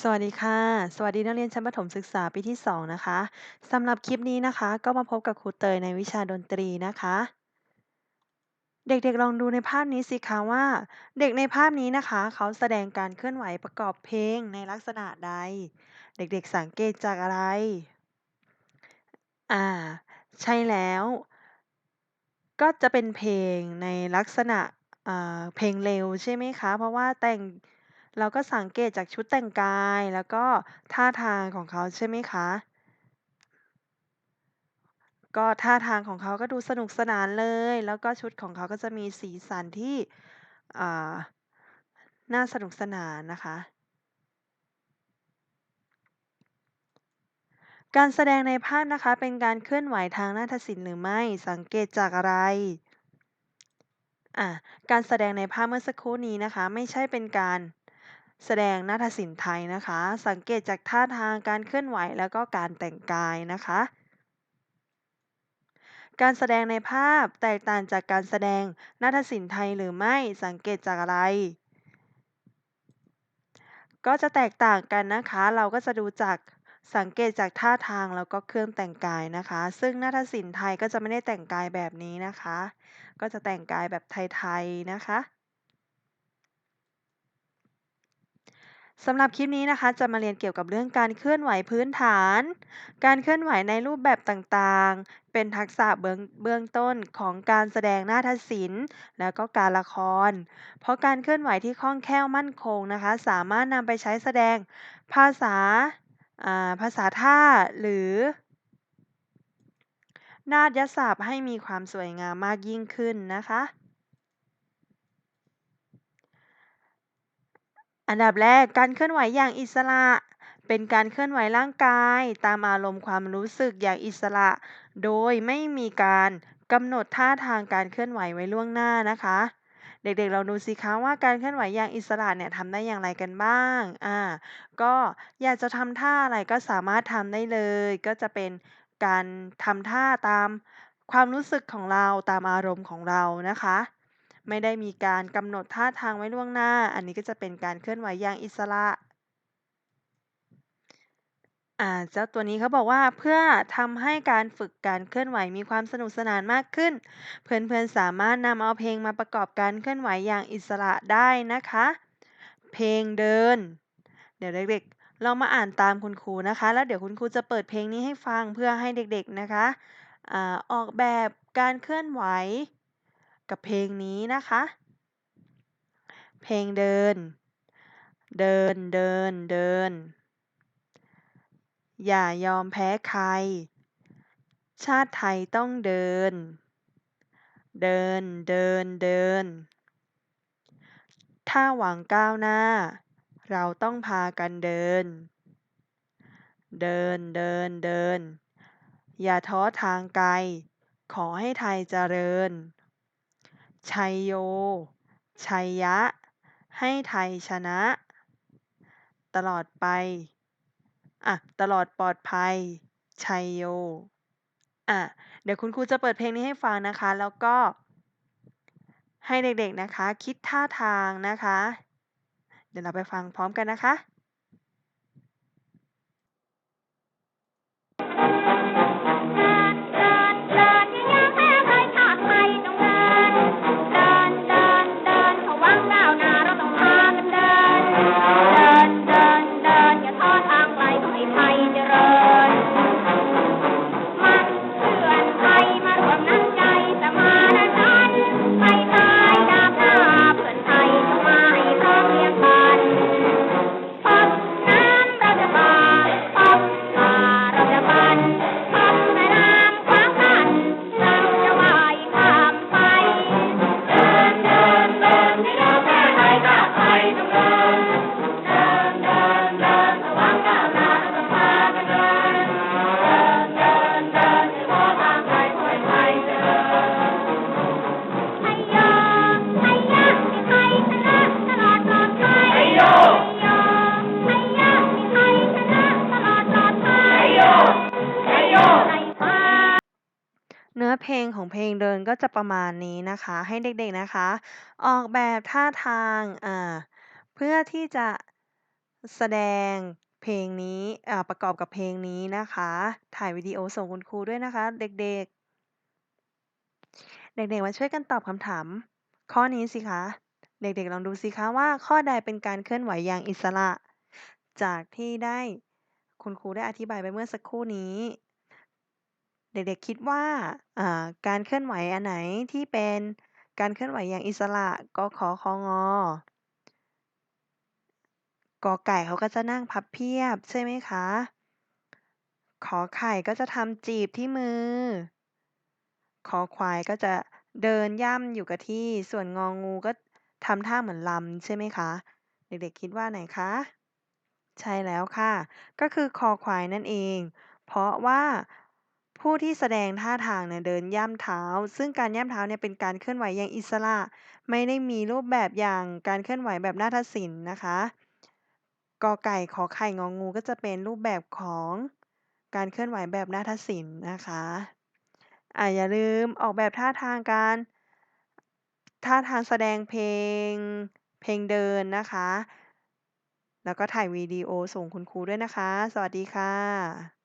สวัสดีค่ะ สวัสดีนักเรียนชั้นประถมศึกษาปีที่ 2 นะคะสำหรับคลิปนี้นะคะ ก็มาพบกับครูเตยในวิชาดนตรีนะคะ เด็กๆลองดูในภาพนี้สิคะว่า เด็กในภาพนี้นะคะ เขาแสดงการเคลื่อนไหวประกอบเพลงในลักษณะใด เด็กๆสังเกตจากอะไร อ่า ใช่แล้ว ก็จะเป็นเพลงในลักษณะเพลงเร็วใช่ไหมคะ เพราะว่าแต่ง เราก็สังเกตจากชุดแต่งกาย แล้วก็ท่าทางของเขาใช่ไหมคะ ก็ท่าทางของเขาก็ดูสนุกสนานเลย แล้วก็ชุดของเขาก็จะมีสีสันที่อ่าน่าสนุกสนานนะคะ การแสดงในภาพนะคะ เป็นการเคลื่อนไหวทางนาฏศิลป์หรือไม่ สังเกตจากอะไร อ่าการแสดงในภาพเมื่อสักครู่นี้นะคะ ไม่ใช่เป็นการ แสดงนาฏศิลป์ไทยนะคะ สังเกตจากท่าทางการเคลื่อนไหวแล้วก็การแต่งกายนะคะ การแสดงในภาพแตกต่างจากการแสดงนาฏศิลป์ไทยหรือไม่สังเกตจากอะไร ก็จะแตกต่างกันนะคะ เราก็จะดูจากสังเกตจากท่าทางแล้วก็เครื่องแต่งกายนะคะ ซึ่งนาฏศิลป์ไทยก็จะไม่ได้แต่งกายแบบนี้นะคะ ก็จะแต่งกายแบบไทยๆนะคะ สำหรับคลิปนี้นะคะจะมาเรียนเกี่ยวกับเรื่องการเคลื่อนไหวพื้นฐาน การเคลื่อนไหวในรูปแบบต่างๆ เป็นทักษะเบื้องเบื้องต้นของการแสดงนาฏศิลป์ แล้วก็การละคร เพราะการเคลื่อนไหวที่คล่องแคล่วมั่นคงนะคะ สามารถนำไปใช้แสดงภาษาอ่าภาษาท่าหรือนาฏยศัพท์ให้มีความสวยงามมากยิ่งขึ้นนะคะ อันดับแรกการเคลื่อนไหวอย่างอิสระ เป็นการเคลื่อนไหวร่างกาย ตามอารมณ์ความรู้สึกอย่างอิสระ โดยไม่มีการกำหนดท่าทางการเคลื่อนไหวไว้ล่วงหน้านะคะ เด็กๆลองดูสิคะว่าการเคลื่อนไหวอย่างอิสระเนี่ยทำได้อย่างไรกันบ้าง อ่า ก็อยากจะทำท่าอะไรก็สามารถทำได้เลย ก็จะเป็นการทำท่าตามความรู้สึกของเราตามอารมณ์ของเรานะคะ ไม่ได้มีการกำหนดท่าทางไว้ล่วงหน้า อันนี้ก็จะเป็นการเคลื่อนไหวอย่างอิสระอ่าเจ้าตัวนี้เขาบอกว่าเพื่อทำให้การฝึกการเคลื่อนไหวมีความสนุกสนานมากขึ้น เพื่อนๆสามารถนำเอาเพลงมาประกอบการเคลื่อนไหวอย่างอิสระได้นะคะ เพลงเดิน เดี๋ยวเด็กๆลองมาอ่านตามคุณครูนะคะ แล้วเดี๋ยวคุณครูจะเปิดเพลงนี้ให้ฟังเพื่อให้เด็กๆนะคะอออกแบบการเคลื่อนไหว กับเพลงนี้นะคะ เพลงเดิน เดินเดินเดิน อย่ายอมแพ้ใคร ชาติไทยต้องเดิน เดินเดินเดิน ถ้าหวังก้าวหน้า เราต้องพากันเดิน เดินเดินเดิน อย่าท้อทางไกล ขอให้ไทยเจริญ ชัยโย ชัยยะ ให้ไทยชนะ ตลอดไป อ่าตลอดปลอดภัย ชัยโย อ่าเดี๋ยวคุณครูจะเปิดเพลงนี้ให้ฟังนะคะ แล้วก็ให้เด็กๆนะคะ คิดท่าทางนะคะ เดี๋ยวเราไปฟังพร้อมกันนะคะ เพลงของเพลงเดินก็จะประมาณนี้นะคะ ให้เด็กๆนะคะ ออกแบบท่าทางอ่าเพื่อที่จะแสดงเพลงนี้อ่าประกอบกับเพลงนี้นะคะ ถ่ายวิดีโอส่งคุณครูด้วยนะคะ เด็กๆ เด็กๆมาช่วยกันตอบคำถาม ข้อนี้สิคะ เด็กๆลองดูสิคะว่าข้อใดเป็นการเคลื่อนไหวอย่างอิสระ จากที่ได้คุณครูได้อธิบายไปเมื่อสักครู่นี้ เด็ก ๆ คิดว่า อ่า การเคลื่อนไหวอันไหนที่เป็นการเคลื่อนไหวอย่างอิสระ กขอ คงอ.กอไก่เขาก็จะนั่งพับเพียบ ใช่ไหมคะ?ขอไข่ก็จะทำจีบที่มือคอควายก็จะเดินย่ำอยู่กับที่ ส่วนงองูก็ทำท่าเหมือนรำ ใช่ไหมคะ เด็ก ๆ คิดว่าไหนคะ?ใช่แล้วค่ะ ก็คือคอควายนั่นเอง เพราะว่า ผู้ที่แสดงท่าทางเนี่ยเดินย่ำเท้า ซึ่งการย่ำเท้าเนี่ยเป็นการเคลื่อนไหวอย่างอิสระ ไม่ได้มีรูปแบบอย่างการเคลื่อนไหวแบบนาฏศิลป์นะคะกอไก่ขอไข่งองู ก็จะเป็นรูปแบบของการเคลื่อนไหวแบบนาฏศิลป์นะคะอ่าอย่าลืมออกแบบท่าทางการ ท่าทางแสดงเพลง เพลงเดินนะคะ แล้วก็ถ่ายวิดีโอส่งคุณครูด้วยนะคะ สวัสดีค่ะ